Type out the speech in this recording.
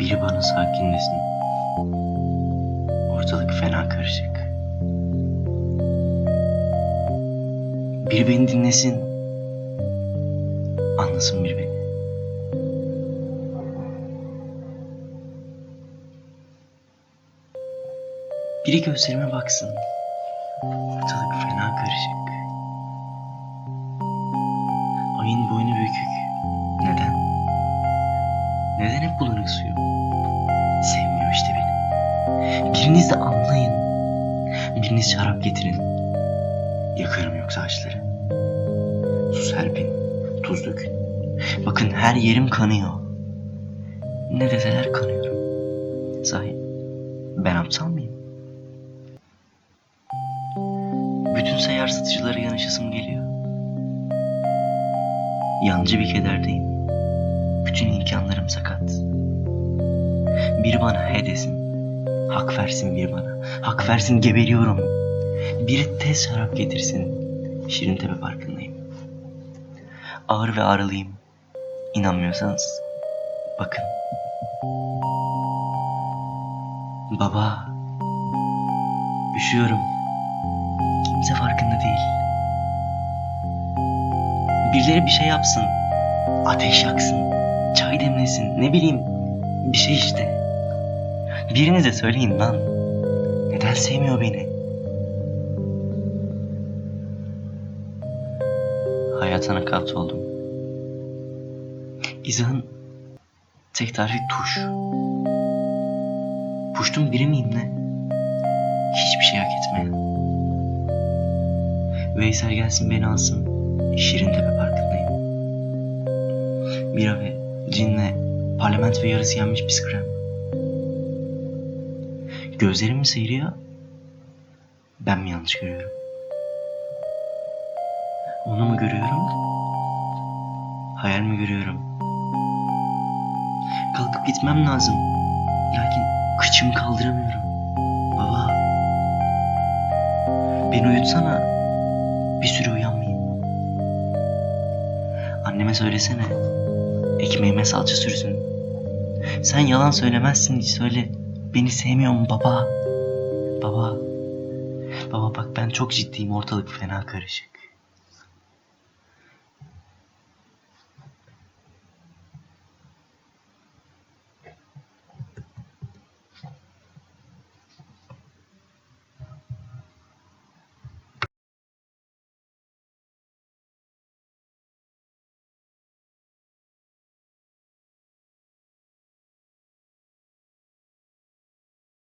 Biri bana sakin desin. Ortalık fena karışık. Biri beni dinlesin. Anlasın biri beni. Biri gözlerime baksın. Ortalık fena karışık. Ayın boynu bükük. Neden? Neden hep bulanık suyum? Sevmiyor işte beni. Biriniz de anlayın. Biriniz şarap getirin. Yakarım yoksa ağaçları. Su serpin. Tuz dökün. Bakın her yerim kanıyor. Ne deseler kanıyorum. Sahi ben aptal mıyım? Bütün seyyar satıcılara yanaşasım geliyor. Yancı bir kederdeyim. Bütün imkanlarım sakat. Bir bana he desin. Hak versin bir bana. Hak versin geberiyorum. Biri tez şarap getirsin. Şirintepe Parkı'ndayım. Ağır ve ağrılıyım. İnanmıyorsanız bakın. Baba. Üşüyorum. Kimse farkında değil. Birileri bir şey yapsın. Ateş yaksın. Çay demlesin. Ne bileyim. Bir şey işte. Birinize söyleyin lan. Neden sevmiyor beni? Hayata nakavt oldum. İzahın tek tarifi tuş. Puştum biri miyim ne? Hiçbir şey hak etmeyen. Veysel gelsin beni alsın. Şirintepe Parkı'ndayım. Bira ve cinle parlament ve yarısı yanmış biskrem. Gözlerim mi seyiriyor? Ben mi yanlış görüyorum? Onu mu görüyorum? Hayal mi görüyorum? Kalkıp gitmem lazım. Lakin kıçımı kaldıramıyorum. Baba. Beni uyutsana. Bir süre uyanmayayım. Anneme söylesene. Ekmeğime salça sürsün. Sen yalan söylemezsin hiç söyle. Beni sevmiyor mu baba? Baba. Baba bak ben çok ciddiyim ortalık fena karışık.